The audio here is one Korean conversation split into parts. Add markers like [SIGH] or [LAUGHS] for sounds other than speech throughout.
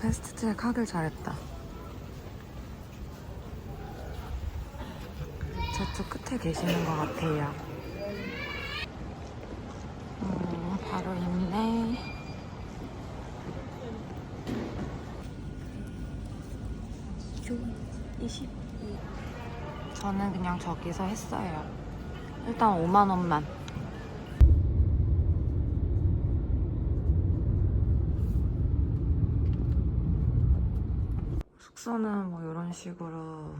패스트 트랙 하길 잘했다. 저쪽 끝에 계시는 것 같아요. 음, 바로 있네. 저는 그냥 저기서 했어요. 일단 5만 원만. 숙소는 뭐 이런 식으로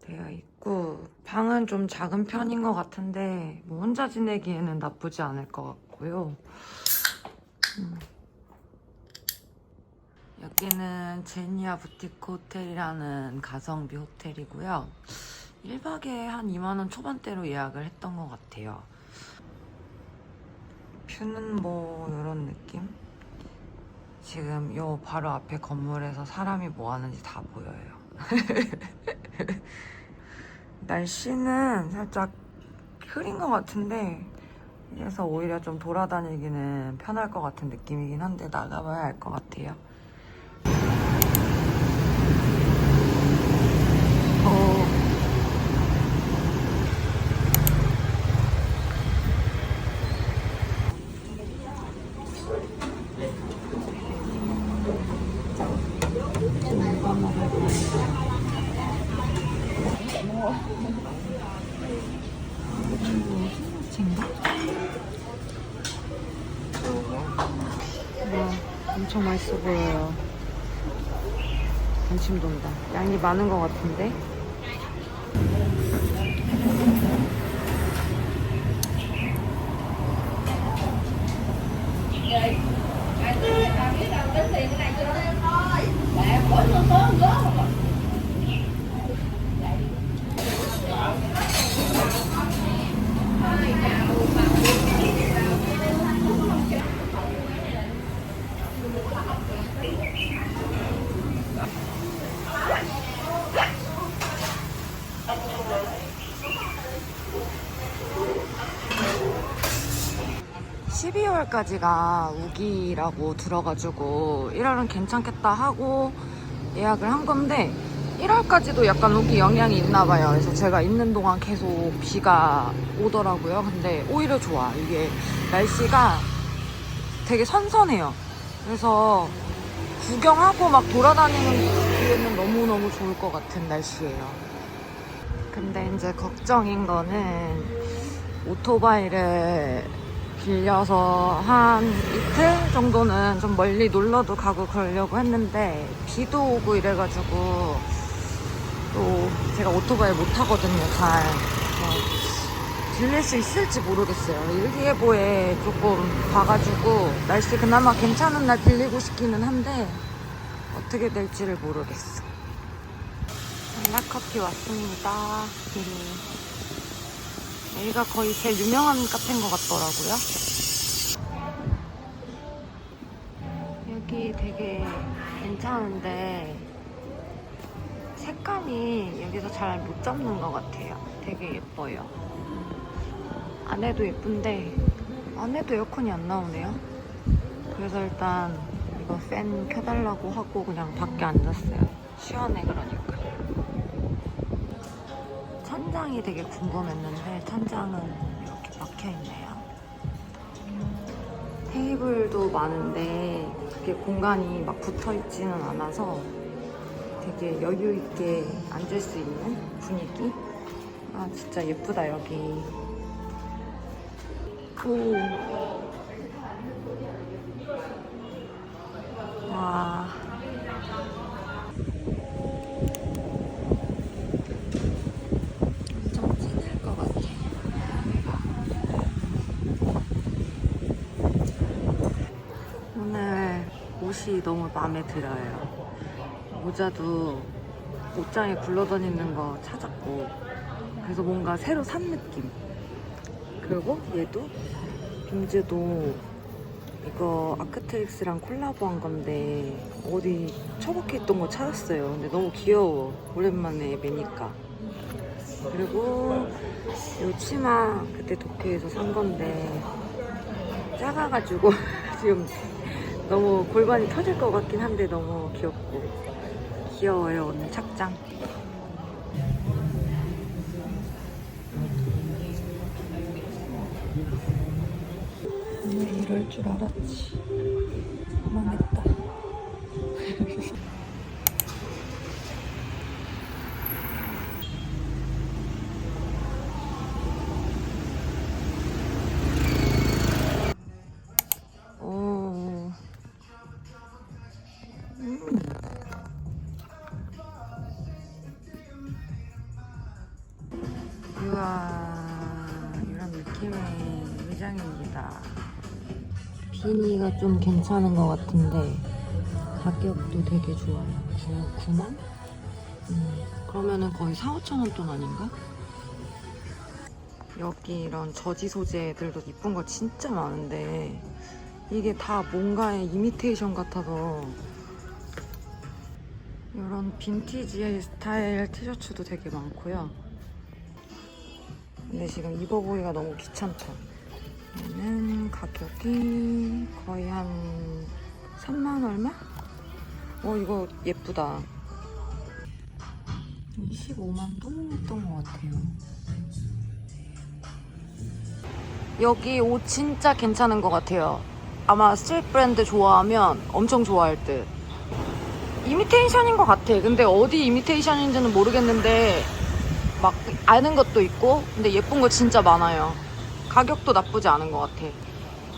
되어 있고 방은 좀 작은 편인 것 같은데 뭐 혼자 지내기에는 나쁘지 않을 것 같고요. 음. 여기는 제니아 부티크 호텔이라는 가성비 호텔이고요. 1박에 한 2만원 초반대로 예약을 했던 것 같아요. 뷰는 뭐 이런 느낌? 지금 요 바로 앞에 건물에서 사람이 뭐 하는지 다 보여요. [LAUGHS] 날씨는 살짝 흐린 것 같은데 그래서 오히려 좀 돌아다니기는 편할 것 같은 느낌이긴 한데 나가봐야 알것 같아요. 어, 이거 먹을 거예요. 생각인가? 와, 엄청 맛있어 보여요. 관심 돈다. 양이 많은 것 같은데? 십 12월까지가 우기라고 들어가지고 1월은 괜찮겠다 하고 예약을 한 건데 1월까지도 약간 우기 영향이 있나 봐요. 그래서 제가 있는 동안 계속 비가 오더라고요. 근데 오히려 좋아. 이게 날씨가 되게 선선해요. 그래서 구경하고 막 돌아다니기에는 너무너무 좋을 것 같은 날씨예요. 근데 이제 걱정인 거는 오토바이를 빌려서 한 이틀 정도는 좀 멀리 놀러도 가고 그러려고 했는데 비도 오고 이래가지고 또 제가 오토바이 못 타거든요 잘. 빌릴 수 있을지 모르겠어요. 일기예보에 조금 봐가지고 날씨 그나마 괜찮은 날 빌리고 싶기는 한데 어떻게 될지를 모르겠어. 블랙커피 왔습니다 여기가 거의 제일 유명한 카페인 것 같더라고요. 여기 되게 괜찮은데 색감이 여기서 잘 못 잡는 것 같아요. 되게 예뻐요. 안에도 예쁜데 안에도 에어컨이 안 나오네요. 그래서 일단 이거 팬 켜달라고 하고 그냥 밖에 앉았어요. 시원해 그러니까. 찬장이 되게 궁금했는데 찬장은 이렇게 막혀 있네요. 테이블도 많은데 그게 공간이 막 붙어 있지는 않아서 되게 여유 있게 앉을 수 있는 분위기. 아 진짜 예쁘다 여기. 오. 와. 좀 진할 것 같아. 오늘 옷이 너무 마음에 들어요. 모자도 옷장에 굴러다니는 거 찾았고, 그래서 뭔가 새로 산 느낌. 그리고 얘도 빈즈도 이거 아크트릭스랑 콜라보한 건데 어디 처박혀 있던 거 찾았어요. 근데 너무 귀여워. 오랜만에 매니까. 그리고 이 치마 그때 도쿄에서 산 건데 작아가지고 [LAUGHS] 지금 너무 골반이 터질 것 같긴 한데 너무 귀엽고 귀여워요 오늘 착장. 오늘 이럴 줄 알았지. 망했다. [LAUGHS] 음. 우와, 이런 느낌의 의장입니다. 비니가 좀 괜찮은 것 같은데 가격도 되게 좋아요. 9, 9만? 음, 그러면은 거의 4, 5천 원 돈 아닌가? 여기 이런 저지 소재들도 이쁜 거 진짜 많은데 이게 다 뭔가의 이미테이션 같아서 이런 빈티지 스타일 티셔츠도 되게 많고요. 근데 지금 입어보기가 너무 귀찮다. 얘는 가격이 거의 한 3만 얼마? 어 이거 예쁘다. 25만 동 했던 것 같아요. 여기 옷 진짜 괜찮은 것 같아요. 아마 스트릿 브랜드 좋아하면 엄청 좋아할 듯. 이미테이션인 것 같아. 근데 어디 이미테이션인지는 모르겠는데 막 아는 것도 있고 근데 예쁜 거 진짜 많아요. 가격도 나쁘지 않은 것 같아.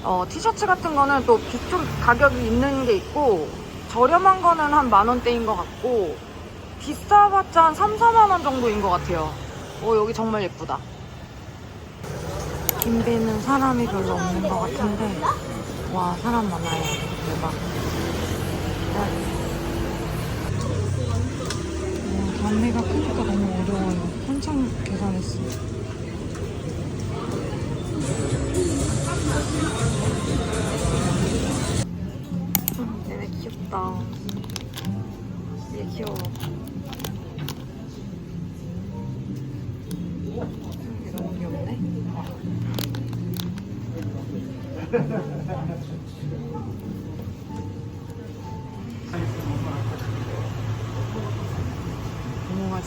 어, 티셔츠 같은 거는 또 좀 가격이 있는 게 있고 저렴한 거는 한 만 원대인 것 같고 비싸봤자 한 3, 4만 원 정도인 것 같아요. 어, 여기 정말 예쁘다. 김배는 사람이 별로 없는 것 같은데 와 사람 많아요. 대박. 와, 단내가 크니까 너무 어려워요. 한참 계산했어. 음,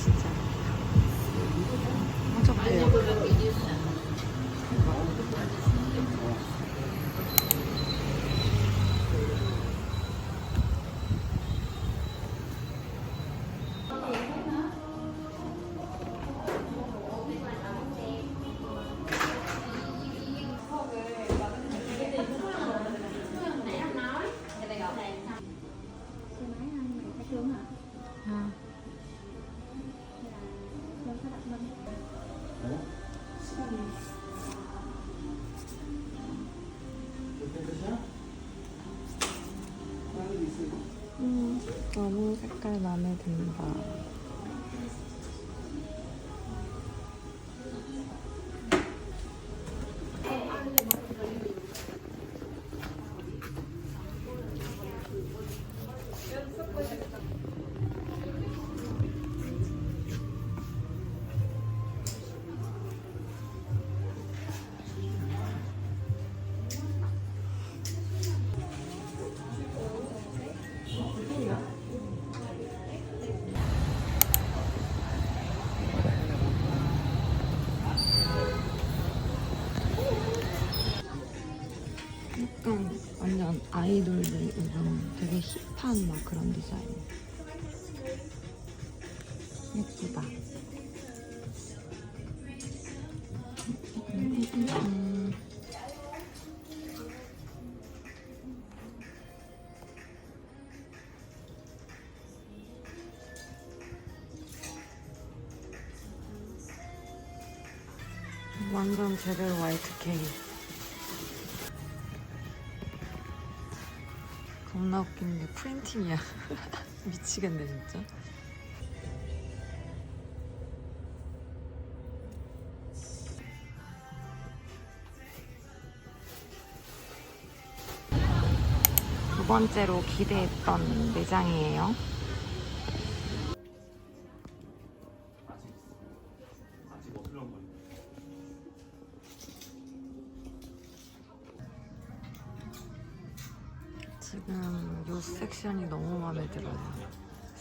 어 색깔 마음에 든다. 힙한 막 그런 디자인. 예쁘다. 음. 완전 제대로 화이트 케이. 겁나 웃긴 게 프린팅이야. [LAUGHS] 미치겠네 진짜. 두 번째로 기대했던 매장이에요.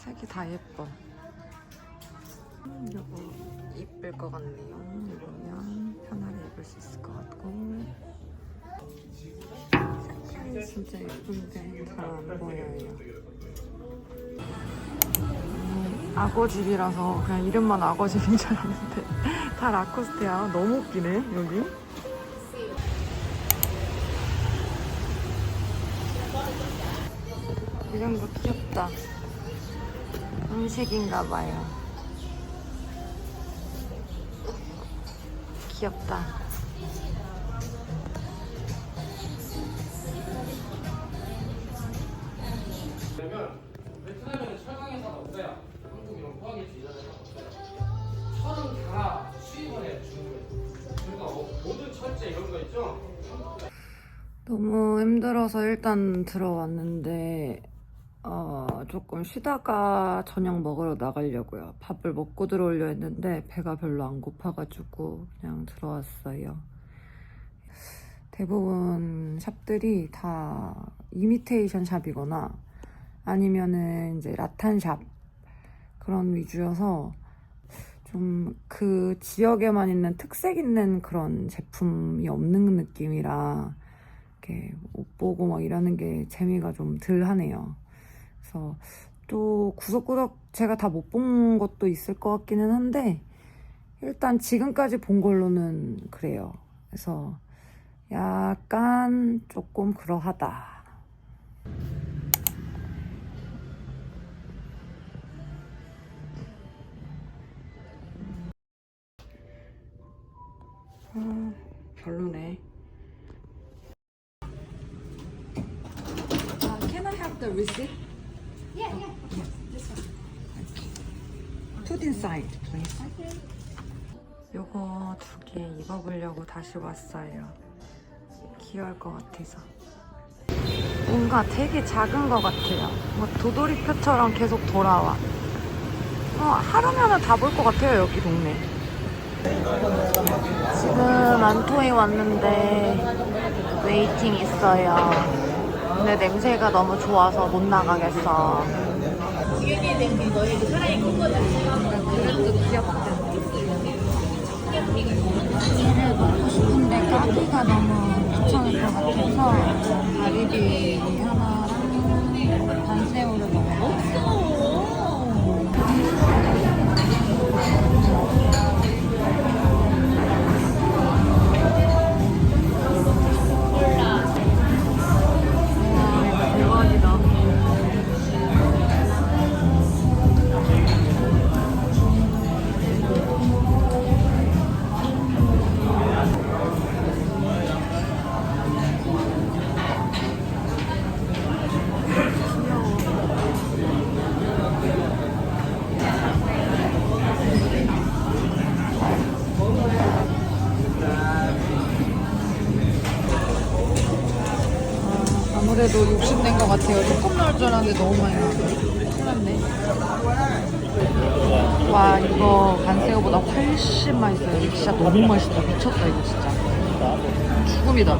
색이 다 예뻐. 음, 요거 이쁠 것 같네요. 입으면 편하게 입을 수 있을 것 같고. 색깔이 진짜 예쁜데 잘 안 보여요. 음, 악어집이라서 그냥 이름만 악어집인 줄 알았는데 [LAUGHS] 다 라코스테야. 너무 웃기네 여기. 이런 거 귀엽다. 음식인가 봐요. 귀엽다. 왜냐면 베트남에는 철강 회사가 없어요. 한국 이런 포항에서 일하는 회사가 없어요. 철은 다 수입을 해요, 중국에서. 그러니까 모든 철제 이런 거 있죠? 너무 힘들어서 일단 들어왔는데 어, 조금 쉬다가 저녁 먹으러 나가려고요. 밥을 먹고 들어오려 했는데 배가 별로 안 고파가지고 그냥 들어왔어요. 대부분 샵들이 다 이미테이션 샵이거나 아니면은 이제 라탄 샵 그런 위주여서 좀 그 지역에만 있는 특색 있는 그런 제품이 없는 느낌이라 이렇게 옷 보고 막 이러는 게 재미가 좀 덜 하네요. 그래서 또 구석구석 제가 다 못 본 것도 있을 것 같기는 한데 일단 지금까지 본 걸로는 그래요. 그래서 약간 조금 그러하다. 아, 별로네. Uh, can I have the receipt? Yeah. Put inside, please. 요거 두 개 입어보려고 다시 왔어요. 귀여울 것 같아서. 뭔가 되게 작은 것 같아요. 뭐 도돌이표처럼 계속 돌아와. 어, 하루면은 다 볼 것 같아요, 여기 동네. 지금 안토에 왔는데 웨이팅 있어요. 근데 냄새가 너무 좋아서 못 나가겠어. 그래도 귀엽다. 얘를 먹고 싶은데 까기가 너무 귀찮을 것 같아서 가리비 하나랑 반새우를 먹고 욕심낸 것 같아요. 조금 나올 줄 알았는데 너무 많이 나왔네. 와, 이거 간새우보다 훨씬 맛있어요. 이거 진짜 너무 맛있다. 미쳤다, 이거 진짜. 죽음이다.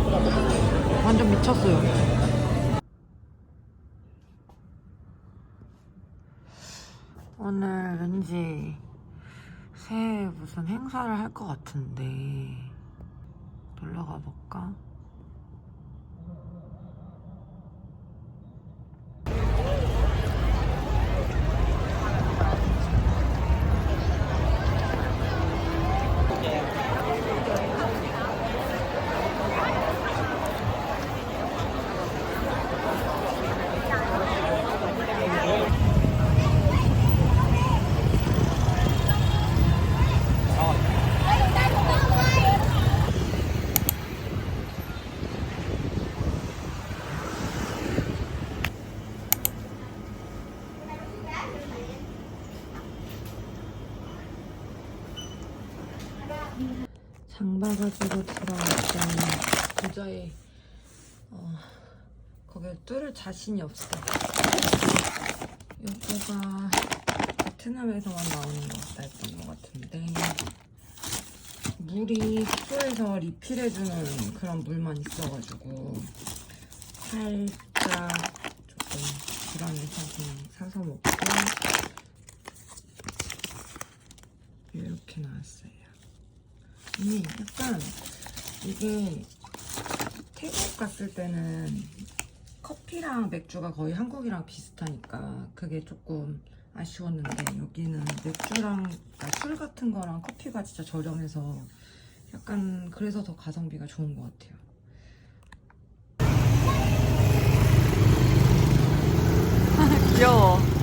완전 미쳤어요. 오늘 왠지 새해 무슨 행사를 할 것 같은데 놀러 가볼까? 장 봐가지고 들어왔더니 도저히 어, 거기에 뚫을 자신이 없어. 요거가 베트남에서만 나오는 거였던 것 같은데 물이 숙소에서 리필해주는 그런 물만 있어가지고 살짝 조금 그런 사진 사서 먹고 이렇게 나왔어요. 아니 약간 이게 태국 갔을 때는 커피랑 맥주가 거의 한국이랑 비슷하니까 그게 조금 아쉬웠는데 여기는 맥주랑 그러니까 술 같은 거랑 커피가 진짜 저렴해서 약간 그래서 더 가성비가 좋은 것 같아요. [LAUGHS] 귀여워.